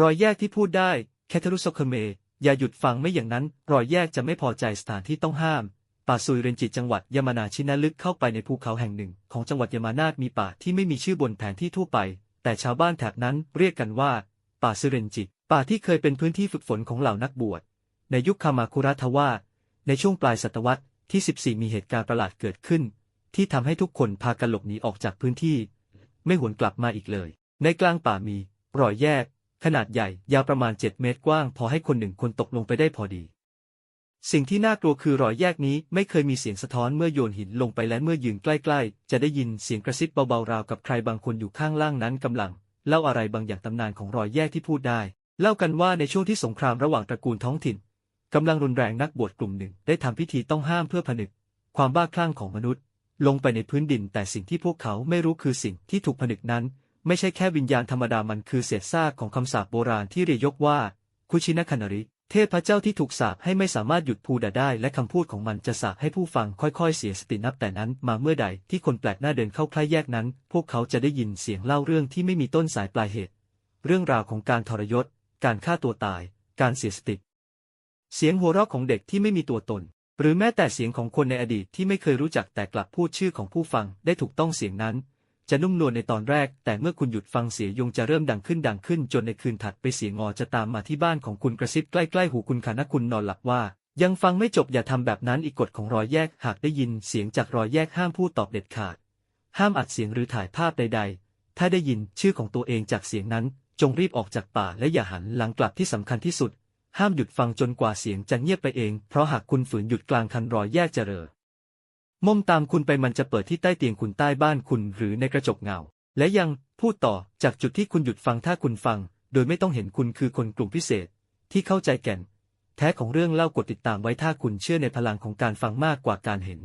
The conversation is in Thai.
รอยแยกที่พูดได้แคทรุสเคเม อย่าหยุดฟังไม่อย่างนั้น รอยแยกจะไม่พอใจสถานที่ต้องห้าม ป่าซุยเรนจิจังหวัดยามานาชินะลึกเข้าไปในภูเขาแห่งหนึ่ง ของจังหวัดยามานาทมีป่าที่ไม่มีชื่อบนแผนที่ทั่วไป แต่ชาวบ้านแถบนั้นเรียกกันว่า ป่าซุเรนจิ ป่าที่เคยเป็นพื้นที่ฝึกฝนของเหล่านักบวช ในยุคคามาคุระทว่า ในช่วงปลายศตวรรษที่ 14 มีเหตุการณ์ประหลาดเกิดขึ้น ที่ทำให้ทุกคนพากันหลบหนีออกจากพื้นที่ ไม่หวนกลับมาอีกเลย ในกลางป่ามี รอยแยก ขนาดใหญ่ ยาวประมาณ 7 เมตรกว้าง พอให้คนหนึ่งคนตกลงไปได้พอดี สิ่งที่น่ากลัวคือรอยแยกนี้ไม่เคยมีเสียงสะท้อนเมื่อโยนหินลงไปและเมื่อยืนใกล้ ๆ จะได้ยินเสียงกระซิบเบาๆราวกับใครบางคนอยู่ข้างล่างนั้นกำลัง เล่าอะไรบางอย่างตำนานของรอยแยกที่พูดได้ เล่ากันว่าในช่วงที่สงครามระหว่างตระกูลท้องถิ่นกำลังรุนแรงนักบวชกลุ่มหนึ่งได้ทำพิธีต้องห้ามเพื่อผนึก ความบ้าคลั่งของมนุษย์ ลงไปในพื้นดินแต่สิ่งที่พวกเขาไม่รู้คือสิ่งที่ถูกผนึกนั้น ไม่ใช่แค่วิญญาณธรรมดามันคือเศษซากของคำสาปโบราณที่เรียกว่า คุชินะคนาริ เทพเจ้าที่ถูกสาปให้ไม่สามารถหยุดพูดได้ และคำพูดของมันจะสาปให้ผู้ฟังค่อยๆ เสียสตินับแต่นั้น มาเมื่อใดที่คนแปลกหน้าเดินเข้าใกล้แยกนั้น พวกเขาจะได้ยินเสียงเล่าเรื่องที่ไม่มีต้นสายปลายเหตุ เรื่องราวของการทรยศ การฆ่าตัวตาย การเสียสติ เสียงหัวเราะของเด็กที่ไม่มีตัวตนหรือแม้แต่เสียงของคนในอดีตที่ไม่เคยรู้จักแต่กลับพูดชื่อของผู้ฟังได้ถูกต้องเสียงนั้น จะนุ่มนวลในตอนแรก แต่เมื่อคุณหยุดฟังเสียงยงจะเริ่มดังขึ้นดังขึ้น จนในคืนถัดไปเสียงงอจะตามมาที่บ้านของคุณกระซิบใกล้ๆหูคุณค่ะนะคุณนอนหลับว่า ยังฟังไม่จบอย่าทำแบบนั้นอีกกฎของรอยแยกหากได้ยินเสียงจากรอยแยกห้ามพูดตอบเด็ดขาด ห้ามอัดเสียงหรือถ่ายภาพใด ๆ ถ้าได้ยินชื่อของตัวเองจากเสียงนั้น จงรีบออกจากป่าและอย่าหันหลังกลับที่สำคัญที่สุด ห้ามหยุดฟังจนกว่าเสียงจะเงียบไปเอง เพราะหากคุณฝืนหยุดกลางคันรอยแยกจะเรอ มมตามคุณไปมันจะเปิดที่ใต้เตียงคุณใต้บ้านคุณหรือในกระจกเงา และยังพูดต่อจากจุดที่คุณหยุดฟังถ้าคุณฟัง โดยไม่ต้องเห็นคุณคือคนกลุ่มพิเศษ ที่เข้าใจแก่น แท้ของเรื่องเล่ากดติดตามไว้ถ้าคุณเชื่อในพลังของการฟังมากกว่าการเห็น